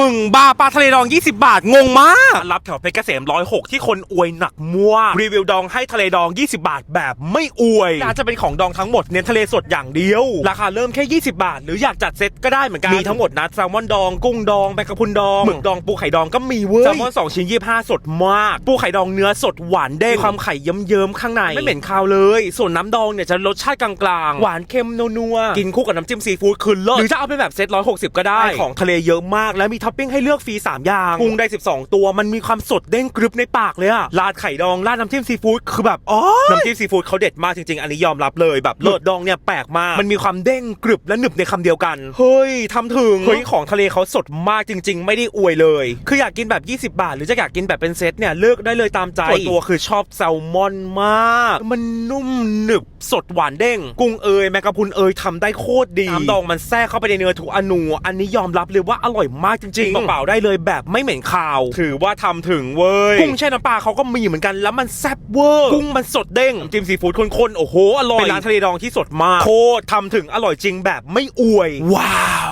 มึงบ้าปลาทะเลดอง 20 บาท งงมากรับแถวเพชรเกษม106 ที่คนอวยหนักมั่ว รีวิวดองให้ทะเลดอง 20 บาทแบบไม่อวยน่าจะเป็นของดองทั้งหมดเน้นทะเลสดอย่างเดียว ราคาเริ่มแค่ 20 บาท หรืออยากจัดเซตก็ได้เหมือนกัน มีทั้งหมดนะแซลมอนดอง กุ้งดองแมงกะพรุนดองหมึกดองปูไข่ดองก็มีเว้ยแซลมอน2ชิ้น 25 สดมาก ปูไข่ดองเนื้อสดหวานเด้งความไข่เยิ้มๆข้างในไม่เหม็นคาวเลย ส่วนน้ำดองเนี่ยจะรสชาติกลางๆหวานเค็มนัวๆกินคู่กับน้ำจิ้มซีฟู้ดคือเลิศหรือจะเอาเป็นแบบเซต160 ก็ได้ของทะเลเยอะมากและมีท็อปปิ้งให้เลือกฟรี3อย่างปรุงได้ 12 ตัวมันมีความสดเด้งกรึบในปากเลยอะราดไข่ดองราดน้ำจิ้มซีฟู้ดคือแบบอ๋อน้ำจิ้มซีฟู้ดเขาเด็ดมากจริงๆ อันนี้ยอมรับเลยแบบเลิศดองเนี่ยแปลกมากมันมีความเด้งกรึบและหนึบในคำเดียวกันเฮ้ยทำถึงเฮ้ยของทะเลเขาสดมากจริง ๆ ไม่ได้อวยเลย คืออยากกินแบบ 20 บาท หรือจะอยากกินแบบเป็นเซตเนี่ยเลือกได้เลยตามใจส่วนตัวคือชอบแซลมอนมาก มันนุ่มหนึบสดหวานเด้ง กุ้งเอยแมงกะพรุนเอยทำได้โคตรดีน้ำดองมันแทรกเข้าไปในเนื้อทุกอนูอันนี้ยอมรับเลยว่าอร่อยมากจริงๆเปล่าๆได้เลยแบบไม่เหม็นคาว ถือว่าทำถึงเว้ยกุ้งแช่น้ำปลาเขาก็มีเหมือนกันแล้วมันแซ่บเวอร์กุ้งมันสดเด้งน้ำจิ้มซีฟู้ดข้นๆโอ้โหอร่อยเป็นร้านทะเลดองที่สดมากโคตรทำถึงอร่อยจริงแบบไม่อวย ว้าว